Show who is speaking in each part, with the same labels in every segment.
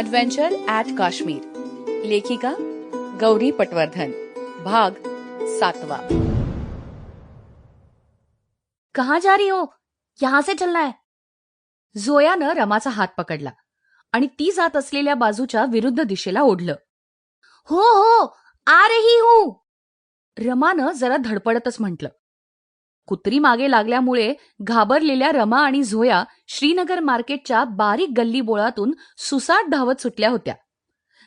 Speaker 1: अडव्हेंचर at Kashmir लेखिका गौरी पटवर्धन भाग सातवा कहा जा रही हो? यहां से चलना है. जोयानं रमाचा हात पकडला आणि ती जात असलेल्या बाजूच्या विरुद्ध दिशेला ओढलं. हो हो आ रही हूं. रमानं जरा धडपडतच म्हटलं. कुत्री मागे लागल्यामुळे घाबरलेल्या रमा आणि झोया श्रीनगर मार्केटच्या बारीक गल्ली बोळातून सुसाट धावत सुटल्या होत्या.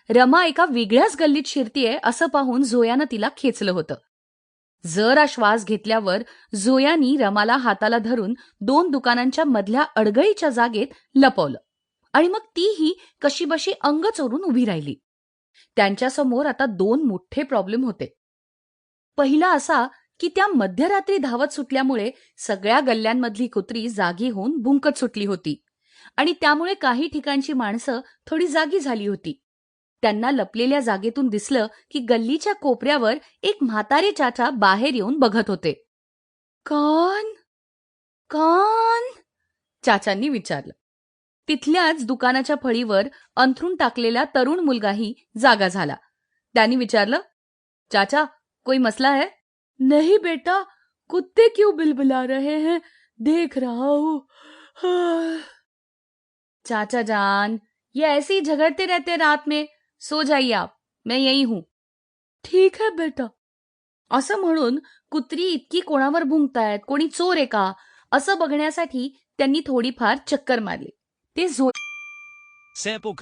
Speaker 1: रमा एका वेगळ्याच गल्लीत शिरतीये असं पाहून झोयानं तिला खेचलं होतं. जरा श्वास घेतल्यावर झोयानी रमाला हाताला धरून दोन दुकानांच्या मधल्या अडगळीच्या जागेत लपवलं आणि मग तीही कशीबशी अंग चोरून उभी राहिली. त्यांच्यासमोर आता दोन मोठे प्रॉब्लेम होते. पहिला असा की त्या मध्यरात्री धावत सुटल्यामुळे सगळ्या गल्ल्यांमधली कुत्री जागी होऊन भुंकत सुटली होती. आणि त्यामुळे काही ठिकाणची माणसं थोडी जागी झाली होती. त्यांना लपलेल्या जागेतून दिसलं की गल्लीच्या कोपऱ्यावर एक म्हातारे चाचा बाहेर येऊन बघत होते. कोण कोण चाचांनी विचारलं. तिथल्याच दुकानाच्या फळीवर अंथरून टाकलेला तरुण मुलगाही जागा झाला. त्यांनी विचारलं चाचा कोई मसला है? नहीं बेटा, कुत्ते क्यों बिलबिला रहे हैं? देख रहा हूँ। हाँ। चाचा जान, ये ऐसे ही झगड़ते रहते रात में। सो जाइए आप, मैं यही हूँ। ठीक है बेटा। असं म्हणून कुत्री इतकी कोणावर भुंकतायत, कोणी चोर आहे का असं बघण्यासाठी त्यांनी थोडीफार चक्कर मारली. ते जो
Speaker 2: Sample?